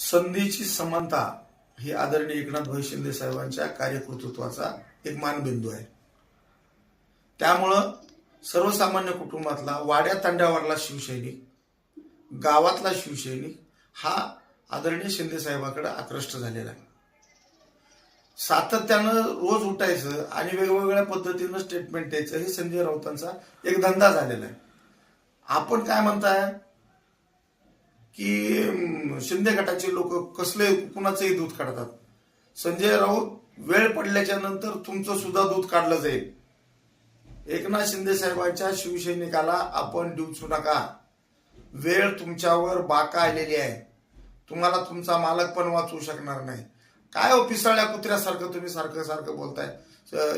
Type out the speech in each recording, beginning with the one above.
संधीची समानता ही आदरणीय एकनाथ भाई शिंदे साहेबांच्या कार्यकर्तृत्वाचा एक मानबिंदू आहे. त्यामुळं सर्वसामान्य कुटुंबातला वाड्या तांड्यावरला शिवसैनिक गावातला शिवसैनिक हा आदरणीय शिंदे साहेबाकडे आकृष्ट झालेला आहे. सातत्यानं रोज उठायचं आणि वेगवेगळ्या पद्धतीनं स्टेटमेंट द्यायचं हे संजय राऊतांचा एक धंदा झालेला आहे. आपण काय म्हणताय? की शिंदे गटाचे लोक कसले कुणाचंही दूध काढतात. संजय राऊत वेळ पडल्याच्या नंतर तुमचं सुद्धा दूध काढलं जाईल. एकनाथ शिंदे साहेबांच्या शिवसैनिकाला आपण डिवचू नका. वेळ तुमच्यावर बाका आलेली आहे. तुम्हाला तुमचा मालक पण वाचवू शकणार नाही. काय हो पिसाळ्या कुत्र्यासारखं तुम्ही सारखं सारखं बोलताय?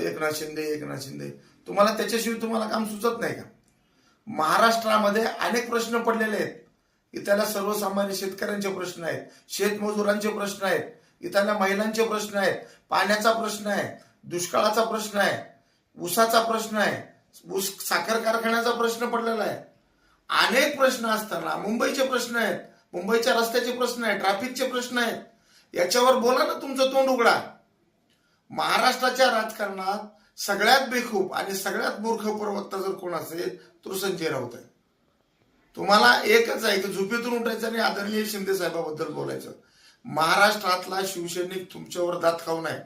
एकनाथ शिंदे एकनाथ शिंदे. तुम्हाला त्याच्याशिवाय तुम्हाला काम सुचत नाही का? महाराष्ट्रामध्ये अनेक प्रश्न पडलेले आहेत. इथल्या सर्वसामान्य शेतकऱ्यांचे प्रश्न आहेत शेतमजुरांचे प्रश्न आहेत इथल्या महिलांचे प्रश्न आहेत पाण्याचा प्रश्न आहे दुष्काळाचा प्रश्न आहे ऊसाचा प्रश्न आहे ऊस साखर कारखान्याचा प्रश्न पडलेला आहे. अनेक प्रश्न असताना मुंबईचे प्रश्न आहेत मुंबईच्या रस्त्याचे प्रश्न आहेत ट्रॅफिकचे प्रश्न आहेत. याच्यावर बोला ना तुमचं तोंड उघडा. महाराष्ट्राच्या राजकारणात सगळ्यात बेखूब आणि सगळ्यात मूर्ख प्रवक्ता जर कोण असेल तो संजय राऊत आहे तुम्हाला एकच आहे की झोपेतून उठायचं आणि आदरणीय शिंदे साहेबाबद्दल बोलायचं. महाराष्ट्रातला शिवसैनिक तुमच्यावर दात खाऊ नये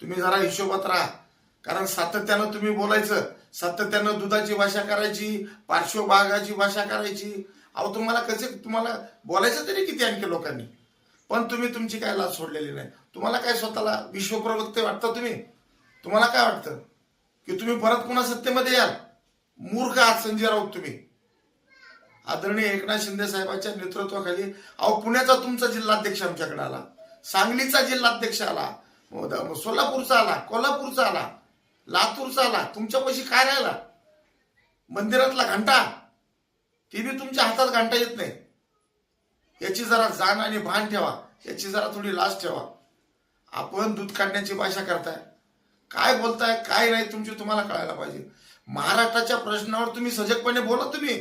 तुम्ही जरा हिशोबात राहा. कारण सातत्यानं तुम्ही बोलायचं. सातत्यानं दुधाची भाषा करायची पार्श्वभागाची भाषा करायची. अहो तुम्हाला कसे तुम्हाला बोलायचं तरी किती आणखी लोकांनी? पण तुम्ही तुमची काय लाज सोडलेली नाही. तुम्हाला काय स्वतःला विश्वप्रवक्ते वाटतं तुम्ही? तुम्हाला काय वाटतं? की तुम्ही परत पुन्हा सत्तेमध्ये याल? मूर्ख आहात संजय राऊत तुम्ही. आदरणीय एकनाथ शिंदे साहेबांच्या नेतृत्वाखाली अहो पुण्याचा तुमचा जिल्हाध्यक्ष आमच्याकडे आला. सांगलीचा जिल्हाध्यक्ष आला. सोलापूरचा आला कोल्हापूरचा आला लातूरचा आला. तुमच्यापाशी काय राहिला? मंदिरातला घंटा. ती बी तुमच्या हातात घंटा येत नाही. याची जरा जाण आणि भान ठेवा. याची जरा थोडी लाज ठेवा. आपण दूध काढण्याची भाषा करताय. काय बोलताय काय नाही तुमची तुम्हाला कळायला पाहिजे. महाराष्ट्राच्या प्रश्नावर तुम्ही सजगपणे बोला तुम्ही.